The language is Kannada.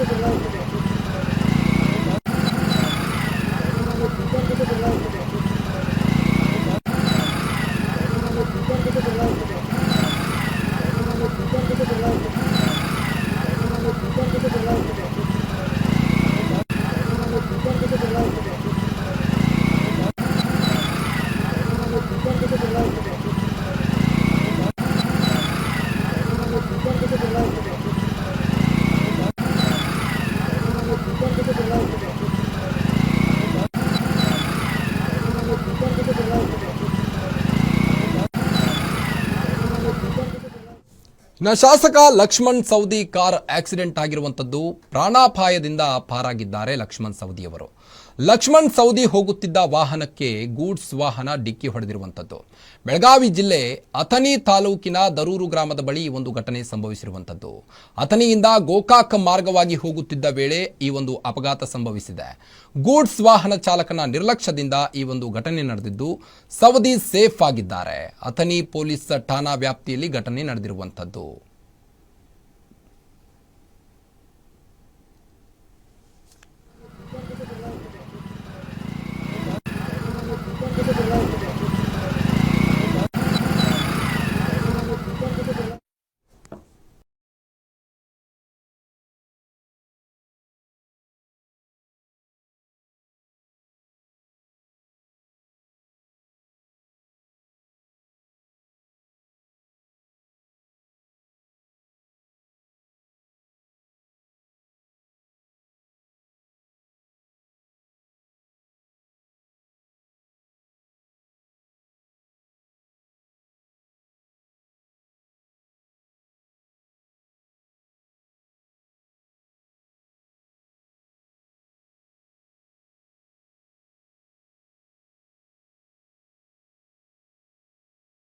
Hadi. ಇನ್ನು ಶಾಸಕ ಲಕ್ಷ್ಮಣ್ ಸೌದಿ ಕಾರ್ ಆಕ್ಸಿಡೆಂಟ್ ಆಗಿರುವಂಥದ್ದು ಪ್ರಾಣಾಪಾಯದಿಂದ ಪಾರಾಗಿದ್ದಾರೆ ಲಕ್ಷ್ಮಣ್ ಸೌದಿಯವರು ಲಕ್ಷ್ಮಣ್ ಸೌದಿ ಹೋಗುತ್ತಿದ್ದ ವಾಹನಕ್ಕೆ ಗೂಡ್ಸ್ ವಾಹನ ಡಿಕ್ಕಿ ಹೊಡೆದಿರುವಂಥದ್ದು ಬೆಳಗಾವಿ ಜಿಲ್ಲೆ ಅಥಣಿ ತಾಲೂಕಿನ ದರೂರು ಗ್ರಾಮದ ಬಳಿ ಈ ಒಂದು ಘಟನೆ ಸಂಭವಿಸಿರುವಂಥದ್ದು ಅಥಣಿಯಿಂದ ಗೋಕಾಕ್ ಮಾರ್ಗವಾಗಿ ಹೋಗುತ್ತಿದ್ದ ವೇಳೆ ಈ ಒಂದು ಅಪಘಾತ ಸಂಭವಿಸಿದೆ. ಗೂಡ್ಸ್ ವಾಹನ ಚಾಲಕನ ನಿರ್ಲಕ್ಷ್ಯದಿಂದ ಈ ಒಂದು ಘಟನೆ ನಡೆದಿದ್ದು ಸೌದಿ ಸೇಫ್ ಆಗಿದ್ದಾರೆ. ಅಥಣಿ ಪೊಲೀಸ್ ಠಾಣಾ ವ್ಯಾಪ್ತಿಯಲ್ಲಿ ಘಟನೆ ನಡೆದಿರುವಂತದ್ದು.